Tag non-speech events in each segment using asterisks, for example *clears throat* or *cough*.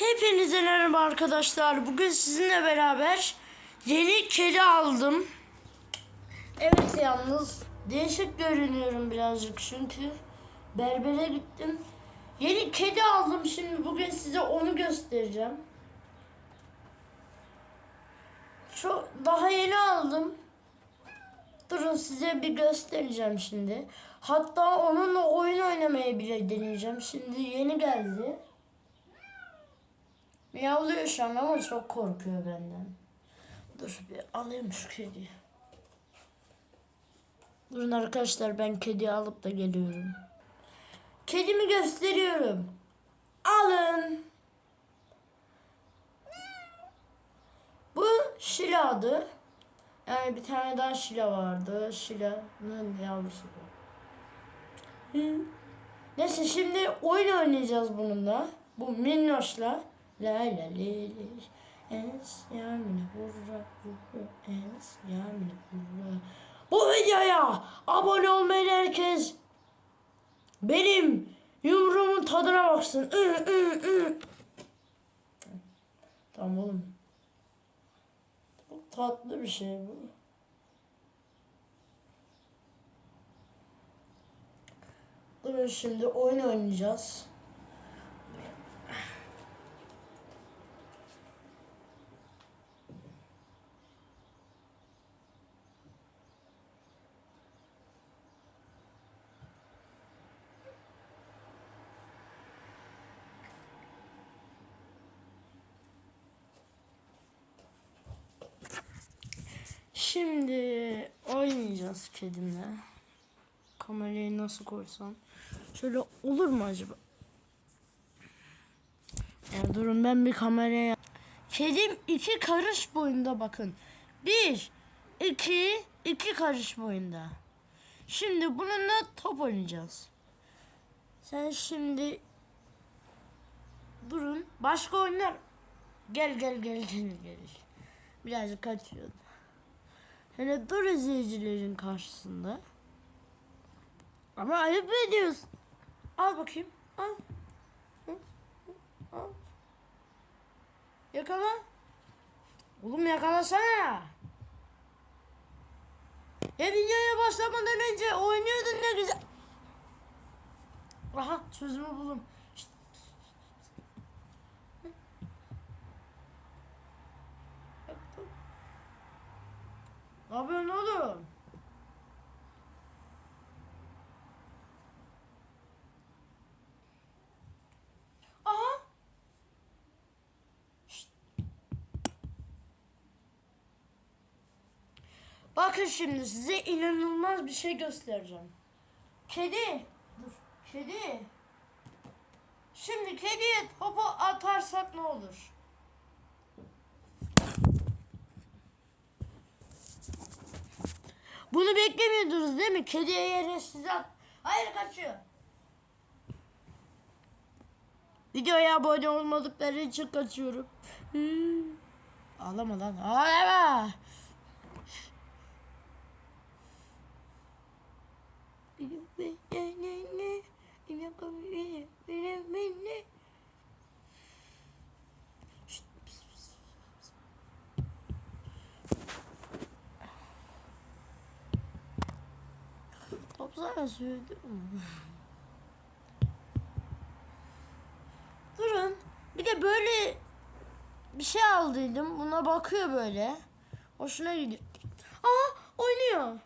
Hepinize merhaba arkadaşlar. Bugün sizinle beraber yeni kedi aldım. Evet yalnız değişik görünüyorum birazcık çünkü berbere gittim. Yeni kedi aldım şimdi bugün size onu göstereceğim. Çok daha yeni aldım. Durun size bir göstereceğim şimdi. Hatta onunla oyun oynamayı bile deneyeceğim. Şimdi yeni geldi. Miyavlıyor şu an ama çok korkuyor benden. Dur bir alayım şu kediyi. Durun arkadaşlar ben kediyi alıp da geliyorum. Kedimi gösteriyorum. Alın. Bu Şila. Yani bir tane daha Şila vardı. Şila'nın yavrusu bu. Neyse şimdi oyun oynayacağız bununla. Bu minnoşla. La la li li. Es yamine hurra hurra es yamine hurra. Bu videoya abone olmayan herkes benim yumruğumun tadına baksın. Ü, ü, ü. Tamam oğlum. Bu tatlı bir şey bu. Durun şimdi oyun oynayacağız. Şimdi oynayacağız kedimle. Kamerayı nasıl koysam? Şöyle olur mu acaba? Ya durun ben bir kameraya... Kedim iki karış boyunda bakın. Bir, iki, iki karış boyunda. Şimdi bununla top oynayacağız. Sen şimdi... Durun. Başka oyunlar... Gel gel gel gel gel. Birazcık kaçıyordu. Hele dur izleyicilerin karşısında. Ama ayıp ediyorsun. Al bakayım. Al. Al. Yakala. Oğlum yakalasana. Ya videoya başlamadan önce oynuyordun ne güzel. Aha çözümü buldum. Şşt. Yaptım. Ne yapıyorsun? Aha. Şşt. Bakın şimdi size inanılmaz bir şey göstereceğim. Kedi. Dur. Kedi. Şimdi kediye topu atarsak ne olur? Bunu beklemiyordunuz değil mi? Kediye yere size at. Hayır kaçıyor. Videoya abone olmadıkları için kaçıyorum. Hmm. Ağlama lan. Ağlama. Şşt, sana mü? Durun. Bir de böyle bir şey aldıydım. Buna bakıyor böyle. Hoşuna gidiyor. Aa oynuyor.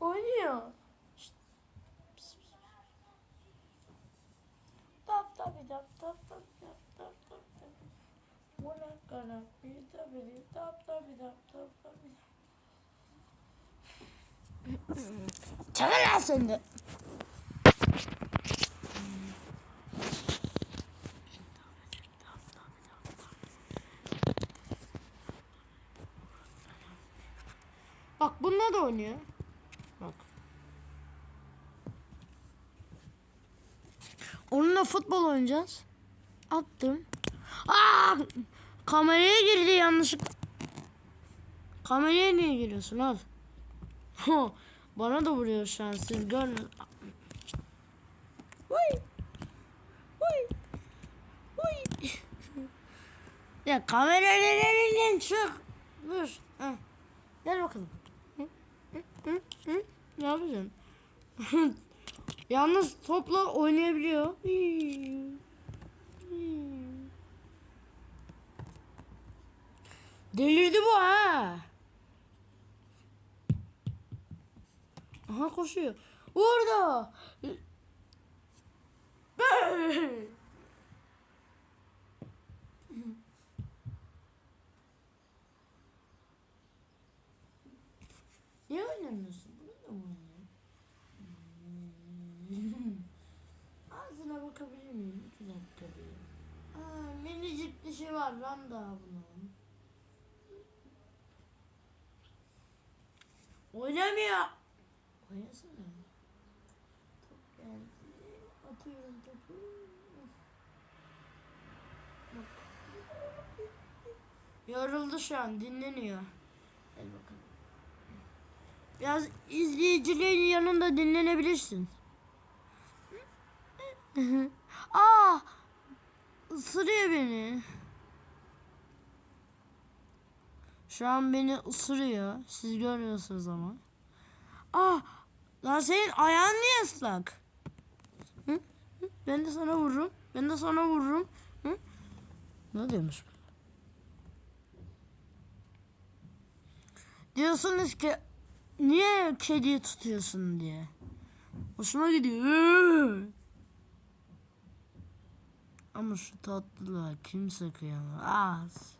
Oynuyor. Tap tap tap tap tap tap tap tap. Buna kana bir tabi tap tabi tap tap Çekil lan sen de. Bak bununla da oynuyor. Bak. Onunla futbol oynayacağız. Attım. Aa! Kameraya girdi yanlışlıkla. Kameraya niye giriyorsun al. *laughs* Bana da vuruyor şu an siz görün. Uy. Uy. Ya kameranın elinden çık. Dur. Heh. Gel bakalım. Hı? Hı? Hı? Hı? Ne yapacaksın? *laughs* Yalnız topla oynayabiliyor. Delirdi bu ha. Aha koşuyor. Orada. Niye oynamıyorsun? Bunu da oynayayım? Ağzına bakabilir miyim? İki dakika diye. Aa, minicik dişi var lan daha bunun. Oynamıyor. Oynasana. Top geldi. Atıyorum topu. Bak. Yoruldu şu an dinleniyor. Hadi bakalım. Biraz izleyicilerin yanında dinlenebilirsin. *laughs* Aa! Isırıyor beni. Şu an beni ısırıyor. Siz görmüyorsunuz ama. Aa! Lan senin ayağın niye ıslak? Ben de sana vururum. Ben de sana vururum. Hı? Ne diyormuş? Diyorsunuz ki niye kediyi tutuyorsun diye. Hoşuma gidiyor. Ama şu tatlılığa kimse kıyamaz. Az.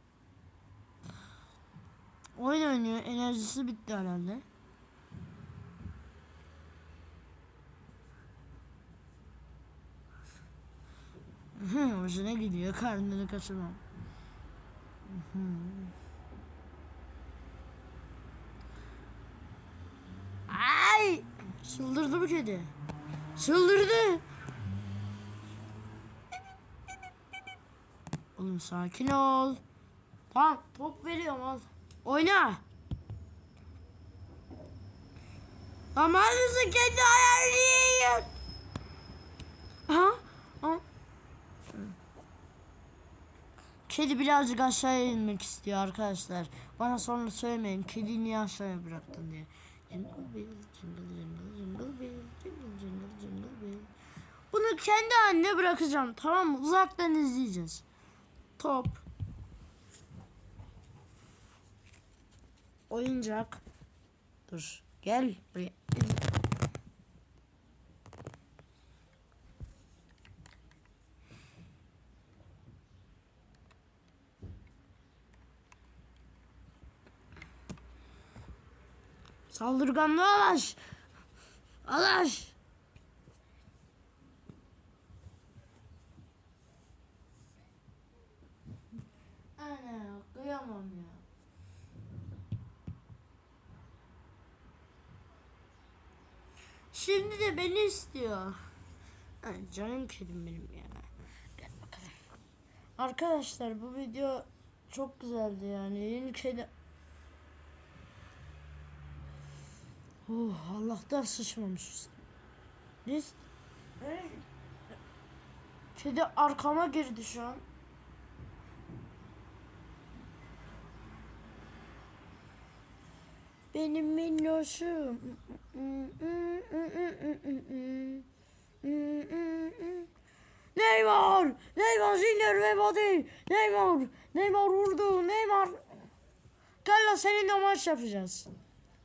Oyun oynuyor. Enerjisi bitti herhalde. Hoşuna gidiyor. Karnını kaçırmam. Hı. Ay! Çıldırdı bu kedi. Çıldırdı. Oğlum sakin ol. Tamam top veriyorum al. Oyna. Ama mısın kendi yiyor. Ha? Ha? Kedi birazcık aşağıya inmek istiyor arkadaşlar. Bana sonra söylemeyin. Kedi niye aşağıya bıraktın diye. Jingle bell, jingle jingle jingle bell, jingle jingle jingle bell. Bunu kendi haline bırakacağım. Tamam mı? Uzaktan izleyeceğiz. Top. Oyuncak. Dur. Gel buraya. Saldırganlı alaş. Alaş. Ana kıyamam ya. Şimdi de beni istiyor. Canım kedim benim ya. Gel bakalım. Arkadaşlar bu video çok güzeldi yani. Yeni kedi Oh, Allah'tan sıçmamışız. Biz Kedi arkama girdi şu an. Benim minnoşum. Neymar! Neymar Junior ve Body! Neymar! Neymar vurdu! Neymar! Gel lan seninle maç yapacağız.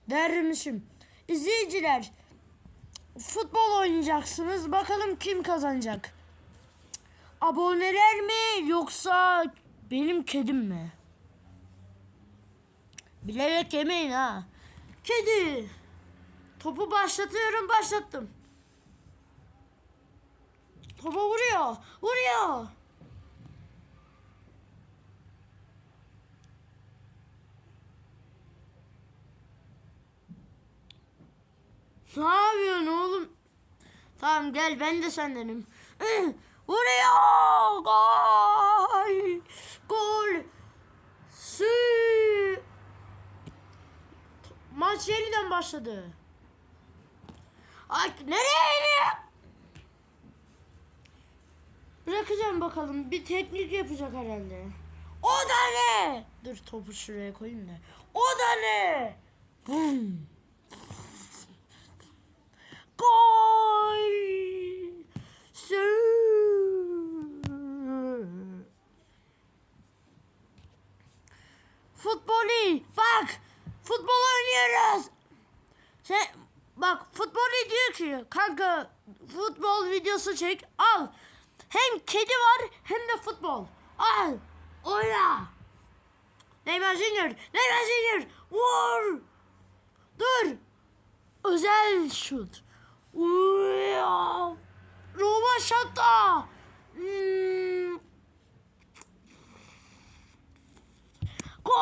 Dermişim. İzleyiciler futbol oynayacaksınız. Bakalım kim kazanacak? Aboneler mi yoksa benim kedim mi? Bilerek yemeyin ha. Kedi. Topu başlatıyorum başlattım. Topa vuruyor. Vuruyor. Ne yapıyorsun oğlum? Tamam gel ben de sendenim. *clears throat* Vuruyor! Gol! Gol! Sü! Maç yeniden başladı. Ay nereye iniyor? Bırakacağım bakalım. Bir teknik yapacak herhalde. O da ne? Dur topu şuraya koyayım da. O da ne? Bum. Gol! Sü- Futbolu bak futbol oynuyoruz. Sen bak futbolu diyor ki kanka futbol videosu çek al. Hem kedi var hem de futbol. Al oyna. Neymar Junior, Neymar Junior vur. Dur. Özel şut. Uyaa. Roma şata. Hmm. Gol!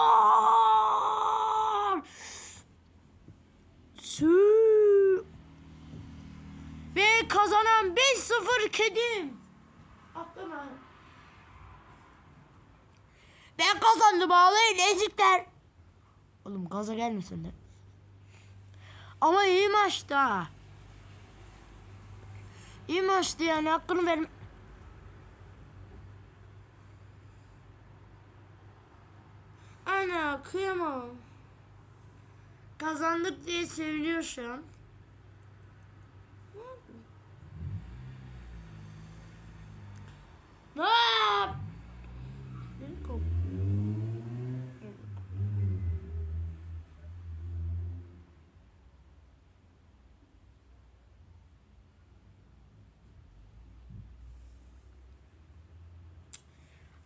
Sü. Ve kazanan 5-0 kedim. Atlama. Ben kazandım ağlayın ezikler. Oğlum gaza gelmesin de. Ama iyi maçtı ha. İyi maçtı yani hakkını verme. Ana kıyamam. Kazandık diye seviniyor şu an. Ne?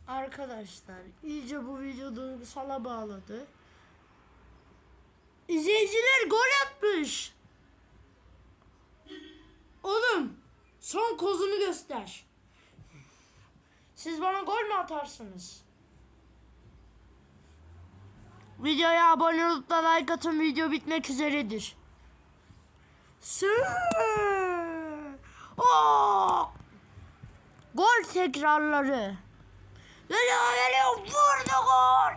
Arkadaşlar iyice bu video duygusala bağladı. İzleyiciler gol atmış. Oğlum son kozunu göster. Siz bana gol mü atarsınız? Videoya abone olup da like atın video bitmek üzeredir. Sü- Oh! Gol tekrarları. Geliyor geliyor vurdu gol.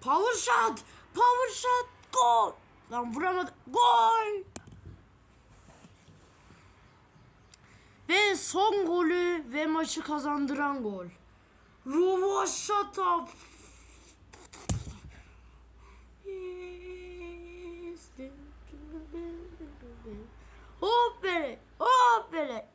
Power shot. Power shot. Gol. Lan vuramadı. Gol. Ve son golü ve maçı kazandıran gol. Rövaşata. Hop böyle. Hop böyle.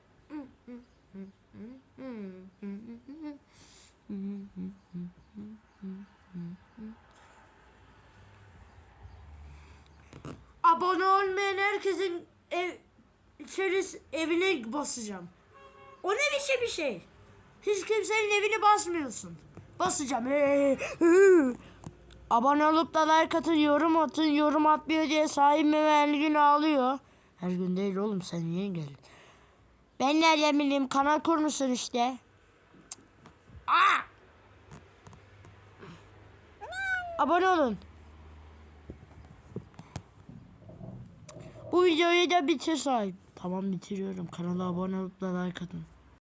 Abone olmayan herkesin ev içerisi evine basacağım. O ne biçim bir şey? Hiç kimsenin evini basmıyorsun. Basacağım. Abone olup da like atın, yorum atın, yorum atmıyor diye sahip her gün ağlıyor. Her gün değil oğlum sen niye geldin? Ben nereden bileyim kanal kurmuşsun işte. Aa! Abone olun. Bu videoyu da bitir sahip. Tamam bitiriyorum. Kanala abone olup da like atın.